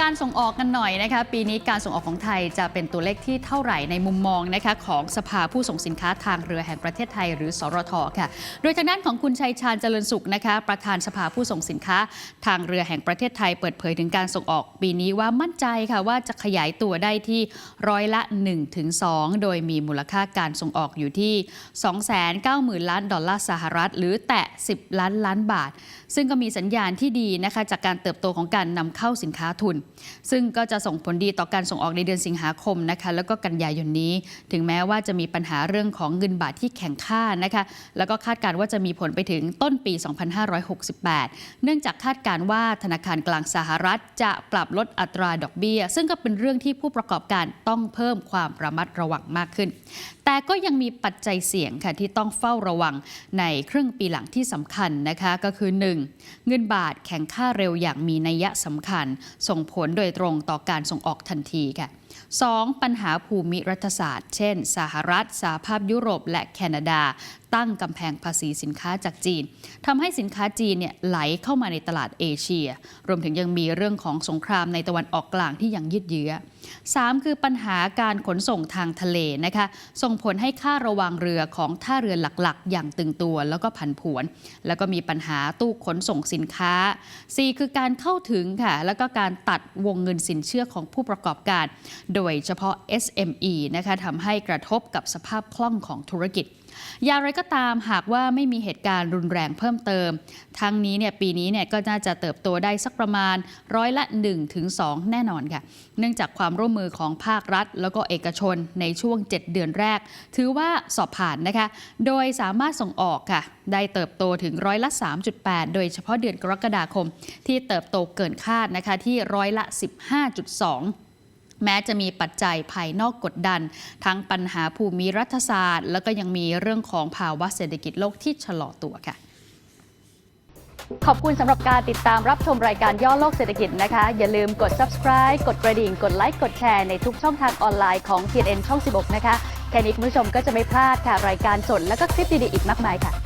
การส่งออกกันหน่อยนะคะปีนี้การส่งออกของไทยจะเป็นตัวเลขที่เท่าไหร่ในมุมมองนะคะของสภาผู้ส่งสินค้าทางเรือแห่งประเทศไทย หรือสรทค่ะ โดยทางด้านของคุณชัยชาญเจริญสุขนะคะ ประธานสภาผู้ส่งสินค้าทางเรือแห่งประเทศไทย เปิดเผยถึงการส่งออกปีนี้ว่ามั่นใจค่ะว่าจะขยายตัวได้ที่ร้อยละ 1-2 โดยมีมูลค่าการส่งออกอยู่ที่ 290,000 ล้านดอลลาร์สหรัฐ หรือแตะ 10 ล้านล้านบาท ซึ่งก็มีสัญญาณที่ดีนะคะจากการเติบโตของการนำเข้าสินค้าทุนซึ่งก็จะส่งผลดีต่อการส่งออกในเดือนสิงหาคมนะคะแล้วก็กันยายนนี้ ถึงแม้ว่าจะมีปัญหาเรื่องของเงินบาทที่แข็งค่านะคะแล้วก็คาดการว่าจะมีผลไปถึงต้นปี 2568 เนื่องจากคาดการว่าธนาคารกลางสหรัฐ จะปรับลดอัตราดอกเบี้ย ซึ่งก็เป็นเรื่องที่ผู้ประกอบการต้องเพิ่มความระมัดระวังมากขึ้น แต่ก็ยังมีปัจจัยเสี่ยงค่ะที่ต้องเฝ้าระวังในครึ่งปีหลังที่สำคัญนะคะก็คือ 1. เงินบาทแข็งค่าเร็วอย่างมีนัยสำคัญ ส่งผลโดยตรงต่อการส่งออกทันทีค่ะ 2. ปัญหาภูมิรัฐศาสตร์ เช่น สหรัฐสหภาพยุโรปและแคนาดาตั้งกำแพงภาษีสินค้าจากจีนทำให้สินค้าจีนเนี่ยไหลเข้ามาในตลาดเอเชีย รวมถึงยังมีเรื่องของสงครามในตะวันออกกลางที่ยังยืดเยื้อ 3. คือปัญหาการขนส่งทางทะเลนะคะส่งผลให้ค่าระวางเรือของท่าเรือหลักๆ อย่างตึงตัวแล้วก็ผันผวน แล้วก็มีปัญหาตู้ขนส่งสินค้า 4. คือการเข้าถึงค่ะแล้วก็การตัดวงเงินสินเชื่อของผู้ประกอบการ โดยเฉพาะ SME นะคะทำให้กระทบกับสภาพคล่องของธุรกิจอย่างไรก็ตามหากว่าไม่มีเหตุการณ์รุนแรงเพิ่มเติม ทั้งนี้เนี่ยปีนี้เนี่ยก็น่าจะเติบโตได้สักประมาณร้อยละ1ถึง2แน่นอนค่ะ เนื่องจากความร่วมมือของภาครัฐ แล้วก็เอกชนในช่วง 7 เดือนแรก ถือว่าสอบผ่านนะคะ โดยสามารถส่งออกค่ะ ได้เติบโตถึงร้อยละ 3.8 โดยเฉพาะเดือนกรกฎาคม ที่เติบโตเกินคาดนะคะที่ร้อยละ 15.2 แม้จะมีปัจจัยภายนอกกดดัน ทั้งปัญหาภูมิรัฐศาสตร์ แล้วก็ยังมีเรื่องของภาวะเศรษฐกิจโลกที่ชะลอตัวค่ะ ขอบคุณสำหรับการติดตามรับชมรายการย่อโลกเศรษฐกิจนะคะ อย่าลืมกด subscribe กดกระดิ่ง กดไลค์กดแชร์ในทุกช่องทางออนไลน์ของ TNN ช่อง 16 นะคะ แค่นี้คุณผู้ชมก็จะไม่พลาดค่ะรายการสดและก็คลิปดีๆอีกมากมายค่ะ